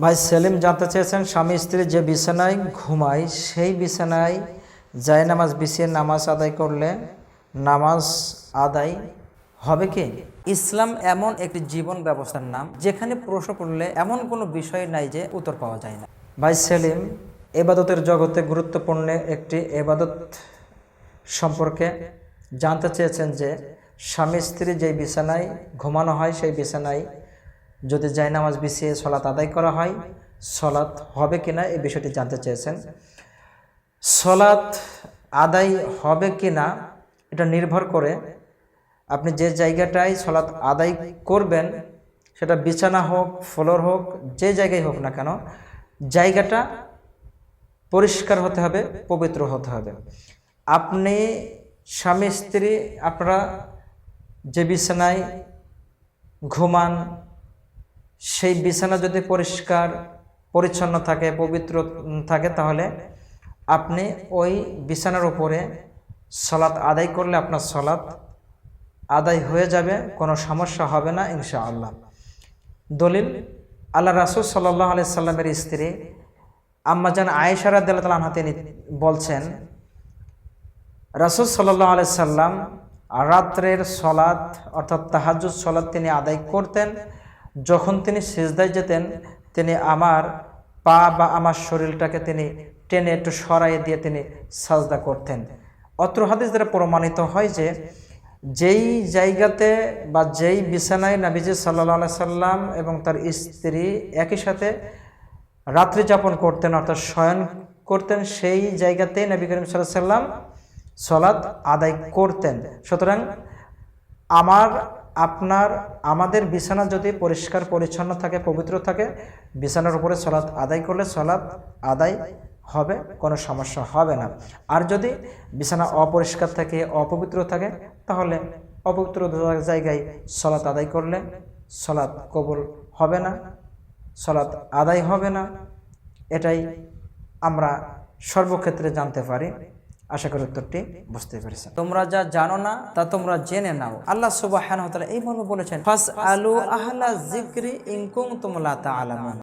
ভাই সেলিম জানতে চেয়েছেন স্বামী স্ত্রী যে বিছানায় ঘুমায় সেই বিছানায় যায় নামাজ বিছিয়ে নামাজ আদায় করলে নামাজ আদায় হবে কি? ইসলাম এমন একটি জীবন ব্যবস্থার নাম যেখানে প্রশ্ন করলে এমন কোনো বিষয় নাই যে উত্তর পাওয়া যায় না। ভাই সেলিম এবাদতের জগতে গুরুত্বপূর্ণ একটি এবাদত সম্পর্কে জানতে চেয়েছেন যে স্বামী স্ত্রী যেই বিছানায় ঘুমানো হয় সেই বিছানায় যদি জায়নামাজ বিছিয়ে সলাৎ আদায় করা হয়, সলাৎ হবে কিনা এই বিষয়টি জানতে চেয়েছেন। সলাৎ আদায় হবে কিনা এটা নির্ভর করে আপনি যে জায়গাটায় সলাৎ আদায় করবেন, সেটা বিছানা হোক, ফ্লোর হোক, যে জায়গায় হোক না কেন, জায়গাটা পরিষ্কার হতে হবে, পবিত্র হতে হবে। আপনি স্বামী, স্ত্রী, আপনারা যে বিছানায় ঘুমান সেই বিছানা যদি পরিষ্কার, পরিচ্ছন্ন থাকে, পবিত্র থাকে, তাহলে আপনি ওই বিছানার উপরে সলাৎ আদায় করলে আপনার সলাৎ আদায় হয়ে যাবে, কোনো সমস্যা হবে না, ইনশাআল্লাহ। দলিল, আল্লাহ রাসুল সাল্লাহ আলি সাল্লামের স্ত্রী আম্মাজান আয়েশারা দিল্লাহ তিনি বলছেন, রাসুল সাল্লাহ আলি সাল্লাম রাত্রের সলাৎ অর্থাৎ তাহাজুদ সলাৎ তিনি আদায় করতেন যখন তিনি সিজদায় যেতেন, তিনি আমার পা বা আমার শরীরটাকে তিনি টেনে একটু সরাইয়ে দিয়ে তিনি সাজদা করতেন। অত্র হাদিস দ্বারা প্রমাণিত হয় যে, যেই জায়গাতে বা যেই বিছানায় নাবিজি সাল্লাহ সাল্লাম এবং তার স্ত্রী একই সাথে রাত্রি যাপন করতেন, অর্থাৎ শয়ন করতেন, সেই জায়গাতেই নবী করিম সাল্লাম সলাৎ আদায় করতেন। সুতরাং আমার আপনার, আমাদের বিছানা যদি পরিষ্কার, পরিচ্ছন্ন থাকে, পবিত্র থাকে, বিছানার উপরে সলাৎ আদায় করলে সলাৎ আদায় হবে, কোনো সমস্যা হবে না। আর যদি বিছানা অপরিষ্কার থাকে, অপবিত্র থাকে, তাহলে অপবিত্র জায়গায় সলাৎ আদায় করলে সলাৎ কবুল হবে না, সলাৎ আদায় হবে না। এটাই আমরা সর্বক্ষেত্রে জানতে পারি। আশা করি উত্তরটি বুঝতে পেরেছেন। তোমরা যা জানো না তা তোমরা জেনে নাও। আল্লাহ সুবাহ এই মর্ম বলেছেন ফাস আলু আহলা জিক্রি ইনকুম তোমলা তা আলামান